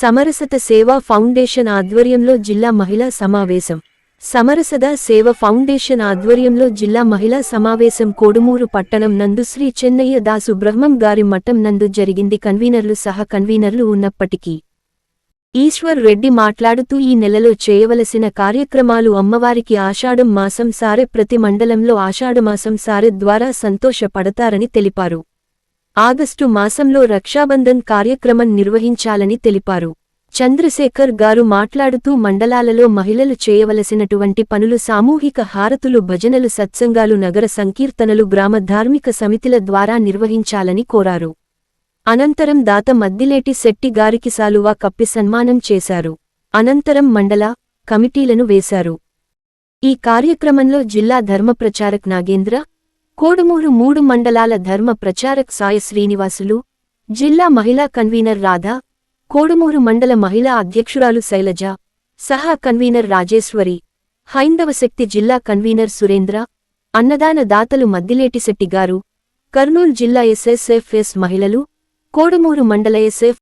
సమరసత సేవా ఫౌండేషన్ ఆధ్వర్యంలో జిల్లా మహిళా సమావేశం. సమరసద సేవ ఫౌండేషన్ ఆధ్వర్యంలో జిల్లా మహిళా సమావేశం కోడుమూరు పట్టణం నందు శ్రీ చెన్నయ్య దాసు బ్రహ్మం గారి మఠం నందు జరిగింది. కన్వీనర్లు సహ కన్వీనర్లు ఉన్నప్పటికీ ఈశ్వర్ రెడ్డి మాట్లాడుతూ ఈ నెలలో చేయవలసిన కార్యక్రమాలు అమ్మవారికి ఆషాఢం మాసం సారె ప్రతి మండలంలో ఆషాఢమాసం సారె ద్వారా సంతోషపడతారని తెలిపారు. ఆగస్టు మాసంలో రక్షాబంధన్ కార్యక్రమం నిర్వహించాలని తెలిపారు. చంద్రశేఖర్ గారు మాట్లాడుతూ మండలాలలో మహిళలు చేయవలసినటువంటి పనులు సామూహిక హారతులు భజనలు సత్సంగాలు నగర సంకీర్తనలు గ్రామ ధార్మిక సమితిల ద్వారా నిర్వహించాలని కోరారు. అనంతరం దాత మద్దిలేటి శెట్టి గారికి సాలువా కప్పి సన్మానం చేశారు. అనంతరం మండల కమిటీలను వేశారు. ఈ కార్యక్రమంలో జిల్లా ధర్మ ప్రచారక్ నాగేంద్ర కోడుమూరు మూడు మండలాల ధర్మ ప్రచారక్ సాయ శ్రీనివాసులు జిల్లా మహిళా కన్వీనర్ రాధా కోడుమూరు మండల మహిళా అధ్యక్షురాలు శైలజ సహా కన్వీనర్ రాజేశ్వరి హైందవ శక్తి జిల్లా కన్వీనర్ సురేంద్ర అన్నదాన దాతలు మద్దిలేటిశెట్టి గారు కర్నూలు జిల్లా ఎస్ఎస్ఎఫ్ఎస్ మహిళలు కోడుమూరు మండల ఎస్ఎఫ్